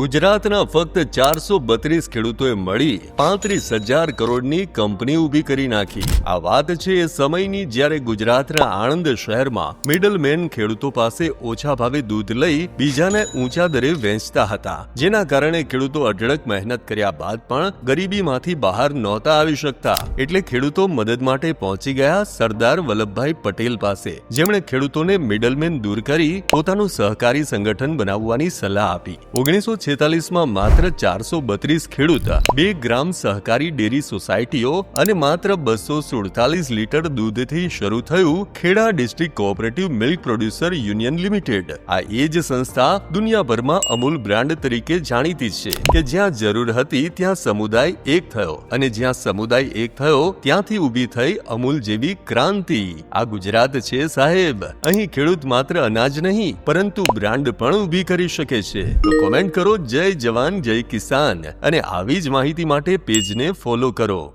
ગુજરાતના ફક્ત ચારસો બત્રીસ ખેડૂતોએ મળી પાંત્રીસ હજાર કરોડની કંપની ઊભી કરી નાખી. આ વાત છે એ સમયની જ્યારે ગુજરાતના આણંદ શહેરમાં મિડલમેન ખેડૂતો પાસે ઓછા ભાવે દૂધ લઈ બીજાને ઊંચા દરે વેચતા હતા. જેના કારણે ખેડૂતો અઢળક મહેનત કર્યા બાદ પણ ગરીબીમાંથી બહાર નહોતા આવી શકતા. એટલે ખેડૂતો મદદ માટે પહોંચી ગયા સરદાર વલ્લભભાઈ પટેલ પાસે. જેમણે ખેડૂતોને મિડલમેન દૂર કરી પોતાનું સહકારી સંગઠન બનાવવાની સલાહ આપી. ઓગણીસો છેતાલીસમાં માત્ર ચારસો બત્રીસ ખેડૂત, બે ગ્રામ સહકારી ડેરી સોસાયટીઓ અને માત્ર બસો સુડતાલીસ લીટર દૂધથી શરૂ થયું Kheda district cooperative milk producer union limited. આ એ જ સંસ્થા દુનિયાભરમાં અમૂલ બ્રાન્ડ તરીકે જાણીતી છે કે જ્યાં જરૂર હતી ત્યાં સમુદાય એક થયો અને જ્યાં સમુદાય એક થયો ત્યાંથી ઊભી થઈ અમૂલ જેવી ક્રાંતિ. આ ગુજરાત છે સાહેબ. અહીં ખેડૂત માત્ર અનાજ નહીં, પરંતુ બ્રાન્ડ પણ ઊભી કરી શકે છે. તો કોમેન્ટ કરો જય જવાન જય કિસાન અને આવી જ માહિતી માટે પેજને ફોલો કરો.